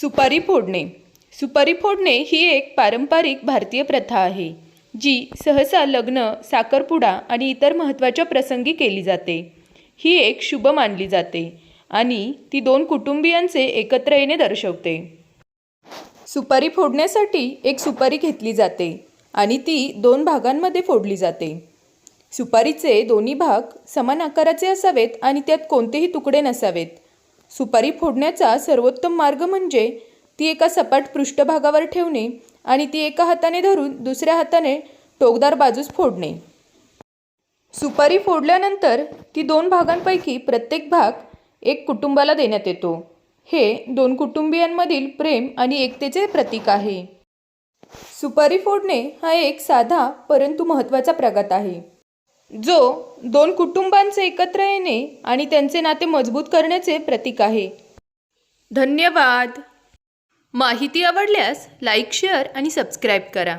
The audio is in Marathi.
सुपारी फोडणे. सुपारी फोडणे ही एक पारंपरिक भारतीय प्रथा आहे जी सहसा लग्न साखरपुडा आणि इतर महत्त्वाच्या प्रसंगी केली जाते. ही एक शुभ मानली जाते आणि ती दोन कुटुंबियांचे एकत्र येणे दर्शवते. सुपारी फोडण्यासाठी एक सुपारी घेतली जाते आणि ती दोन भागांमध्ये फोडली जाते. सुपारीचे दोन्ही भाग समान आकाराचे असावेत आणि त्यात कोणतेही तुकडे नसावेत. सुपारी फोडण्याचा सर्वोत्तम मार्ग म्हणजे ती एका सपाट पृष्ठभागावर ठेवणे आणि ती एका हाताने धरून दुसऱ्या हाताने टोकदार बाजूस फोडणे. सुपारी फोडल्यानंतर ती दोन भागांपैकी प्रत्येक भाग एक कुटुंबाला देण्यात येतो. हे दोन कुटुंबियांमधील प्रेम आणि एकतेचे प्रतीक आहे. सुपारी फोडणे हा एक साधा परंतु महत्त्वाचा प्रघात आहे. जो दोन कुटुंबांचे एकत्र येणे आणि त्यांचे नाते मजबूत करण्याचे प्रतीक आहे. धन्यवाद. माहिती आवडल्यास लाईक शेअर आणि सबस्क्राईब करा.